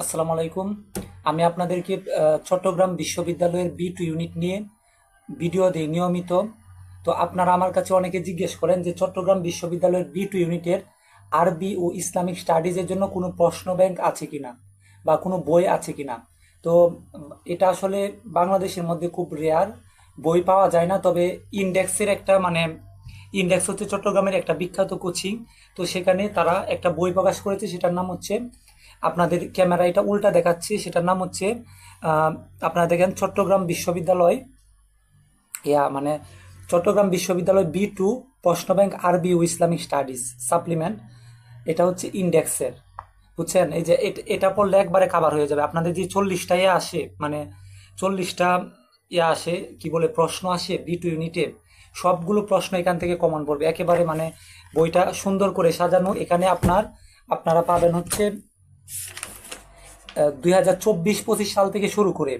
আসসালামু আলাইকুম। আমি আপনাদেরকে চট্টগ্রাম বিশ্ববিদ্যালয়ের বি টু ইউনিট নিয়ে ভিডিও দিই নিয়মিত। তো আপনারা আমার কাছে অনেকে জিজ্ঞেস করেন যে, চট্টগ্রাম বিশ্ববিদ্যালয়ের বি টু ইউনিটের আরবি ও ইসলামিক স্টাডিজের জন্য কোনো প্রশ্ন ব্যাংক আছে কিনা বা কোনো বই আছে কিনা? তো এটা আসলে বাংলাদেশের মধ্যে খুব রেয়ার বই পাওয়া যায় না। তবে ইন্ডেক্সের একটা মানে ইন্ডেক্স হচ্ছে চট্টগ্রামের একটা বিখ্যাত কোচিং। তো সেখানে তারা একটা বই প্রকাশ করেছে, সেটার নাম হচ্ছে আপনাদের ক্যামেরা এটা উল্টা দেখাচ্ছে, সেটার নাম হচ্ছে আপনারা দেখেন চট্টগ্রাম বিশ্ববিদ্যালয়, ইয়া মানে চট্টগ্রাম বিশ্ববিদ্যালয় বি টু প্রশ্ন ব্যাংক আরবি ও ইসলামিক স্টাডিজ সাপ্লিমেন্ট, এটা হচ্ছে ইন্ডেক্সের, বুঝছেন? এই যে এট- পড়লে একবারে কাভার হয়ে যাবে। আপনাদের যে চল্লিশটা ইয়ে আসে মানে চল্লিশটা ইয়ে আসে, কি বলে, প্রশ্ন আসে বি টু ইউনিটে, সবগুলো প্রশ্ন এখান থেকে কমন পড়বে। একেবারে মানে বইটা সুন্দর করে সাজানো। এখানে আপনার, আপনারা পাবেন হচ্ছে দুই হাজার চব্বিশ পঁচিশ সাল থেকে শুরু করে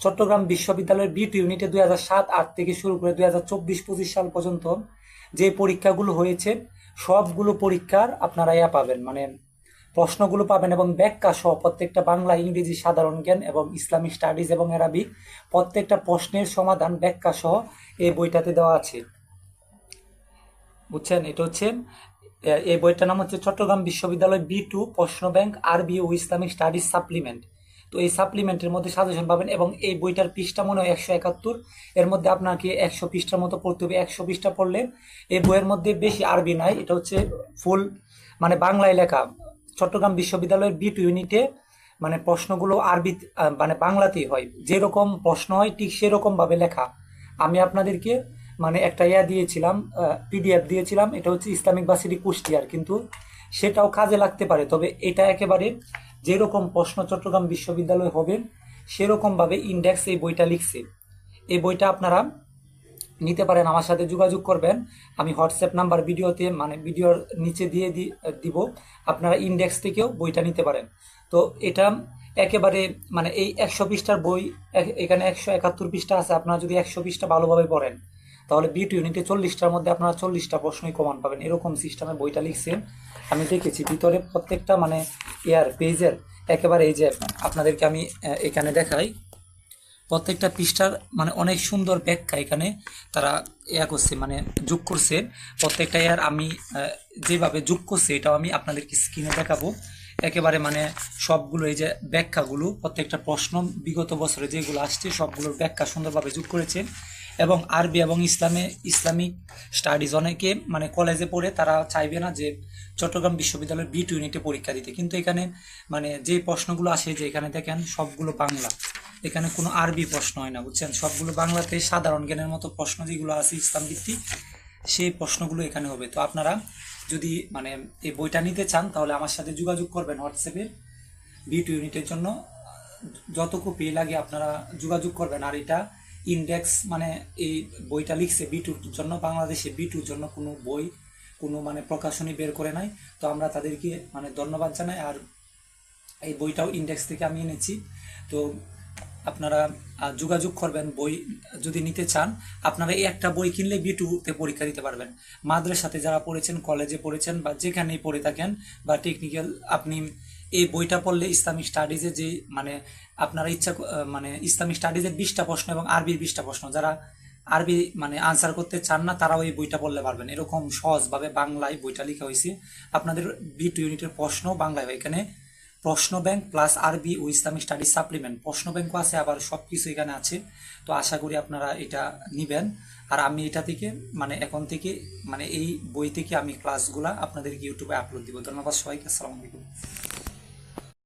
চট্টগ্রাম বিশ্ববিদ্যালয়ের বিট ইউনিটে দুই হাজার সাত আট থেকে শুরু করে দুই হাজার চব্বিশ পঁচিশ সাল পর্যন্ত যে পরীক্ষাগুলো হয়েছে, সবগুলো পরীক্ষার আপনারা ইয়া পাবেন মানে প্রশ্নগুলো পাবেন এবং ব্যাখ্যা সহ প্রত্যেকটা বাংলা, ইংরেজি, সাধারণ জ্ঞান এবং ইসলামিক স্টাডিজ এবং অ্যারাবিক প্রত্যেকটা প্রশ্নের সমাধান, ব্যাখ্যা সহ এই বইটাতে দেওয়া আছে। বুঝছেন? এটা হচ্ছে এই বইটার নাম হচ্ছে চট্টগ্রাম বিশ্ববিদ্যালয় বি টু প্রশ্ন ব্যাংক আরবি ও ইসলামিক স্টাডিজ সাপ্লিমেন্ট। তো এই সাপ্লিমেন্টের মধ্যে সাজেশন পাবেন এবং এই বইটার পৃষ্ঠা মনে হয় একশো একাত্তর। এর মধ্যে আপনাকে একশো পৃষ্ঠার মতো পড়তে হবে, একশো পৃষ্ঠা পড়লে এই বইয়ের মধ্যে বেশি আরবি নাই, এটা হচ্ছে ফুল মানে বাংলায় লেখা। চট্টগ্রাম বিশ্ববিদ্যালয়ের বি টু ইউনিটে মানে প্রশ্নগুলো আরবি মানে বাংলাতেই হয়। যেরকম প্রশ্ন হয়, ঠিক সেরকমভাবে লেখা। আমি আপনাদেরকে মানে একটা ইয়া দিয়েছিলাম পিডিএফ দিয়েছিলাম, এটা হচ্ছে ইসলামিক ভার্সিটি কুষ্টিয়ার, কিন্তু সেটাও কাজে লাগতে পারে। তবে এটা একেবারে যেরকম প্রশ্ন চট্টগ্রাম বিশ্ববিদ্যালয় হবে, সেরকমভাবে ইন্ডেক্স এই বইটা লিখছে। এই বইটা আপনারা নিতে পারেন, আমার সাথে যোগাযোগ করবেন। আমি হোয়াটসঅ্যাপ নাম্বার ভিডিওতে মানে ভিডিওর নিচে দিয়ে দিব, আপনারা ইন্ডেক্স থেকেও বইটা নিতে পারেন। তো এটা একেবারে মানে এই একশো পৃষ্ঠার বই এখানে একশো একাত্তর পৃষ্ঠা আছে, আপনারা যদি একশো পৃষ্ঠা ভালোভাবে পড়েন তাহলে বিট ইউনিটে চল্লিশটার মধ্যে আপনারা চল্লিশটা প্রশ্নই কমান পাবেন। এরকম সিস্টেমে বইটা লিখছে আমি দেখেছি, ভিতরে প্রত্যেকটা মানে এয়ার, পেজের একেবারে এই যে আপনাদেরকে আমি এখানে দেখাই। প্রত্যেকটা পৃষ্ঠার মানে অনেক সুন্দর ব্যাখ্যা এখানে তারা ইয়া করছে মানে যোগ করছে। প্রত্যেকটা ইয়ার আমি যেভাবে যোগ করছে এটাও আমি আপনাদেরকে স্ক্রিনে দেখাবো। একেবারে মানে সবগুলো এই যে ব্যাখ্যাগুলো, প্রত্যেকটা প্রশ্ন বিগত বছরে যেগুলো আসছে, সবগুলোর ব্যাখ্যা সুন্দরভাবে যোগ করেছে এবং আরবি এবং ইসলামে, ইসলামিক স্টাডিজ অনেকে মানে কলেজে পড়ে তারা চাইবে না যে চট্টগ্রাম বিশ্ববিদ্যালয়ের বিট ইউনিটে পরীক্ষা দিতে। কিন্তু এখানে মানে যে প্রশ্নগুলো আসে যে এখানে দেখেন সবগুলো বাংলা। এখানে কোনো আরবি প্রশ্ন হয় না, বুঝছেন? সবগুলো বাংলাতে সাধারণ জ্ঞানের মতো প্রশ্ন যেগুলো আছে ইসলাম ভিত্তিক সেই প্রশ্নগুলো এখানে হবে। তো আপনারা যদি মানে এই বইটা নিতে চান, তাহলে আমার সাথে যোগাযোগ করবেন হোয়াটসঅ্যাপে বি টু ইউনিটের জন্য। যত কপি লাগে আপনারা যোগাযোগ করবেন। আর এটা ইন্ডেক্স মানে এই বইটা লিখছে বি টুর জন্য, বাংলাদেশে বি টুর জন্য কোনো বই, কোনো মানে প্রকাশনী বের করে নাই। তো আমরা তাদেরকে মানে ধন্যবাদ জানাই, আর এই বইটাও ইন্ডেক্স থেকে আমি এনেছি। তো আপনারা যোগাযোগ করবেন বই যদি নিতে চান, আপনারা এই একটা বই কিনলে বি টুতে পরীক্ষা দিতে পারবেন। মাদ্রাসাতে যারা পড়েছেন কলেজে পড়েছেন, বা যেখানেই পড়ে থাকেন, বা টেকনিক্যাল আপনি এই বইটা পড়লে ইসলামিক স্টাডিজে যে মানে আপনারা ইচ্ছা মানে ইসলামিক স্টাডিজের বিশটা প্রশ্ন এবং আরবির বিশটা প্রশ্ন, যারা আরবি মানে আনসার করতে চান না, তারাও এই বইটা পড়লে পারবেন। এরকম সহজভাবে বাংলায় বইটা লেখা হয়েছে। আপনাদের বি টু ইউনিটের প্রশ্ন বাংলায় এখানে প্রশ্ন ব্যাংক প্লাস আরবি ও ইসলামিক স্টাডি সাপ্লিমেন্ট প্রশ্ন ব্যাংকও আছে, আবার সব কিছু এখানে আছে। তো আশা করি আপনারা এটা নিবেন। আর আমি এটা থেকে মানে এখন থেকে মানে এই বই থেকে আমি ক্লাসগুলা আপনাদেরকে ইউটিউবে আপলোড দিব। ধন্যবাদ সবাইকে। আসসালামু আলাইকুম।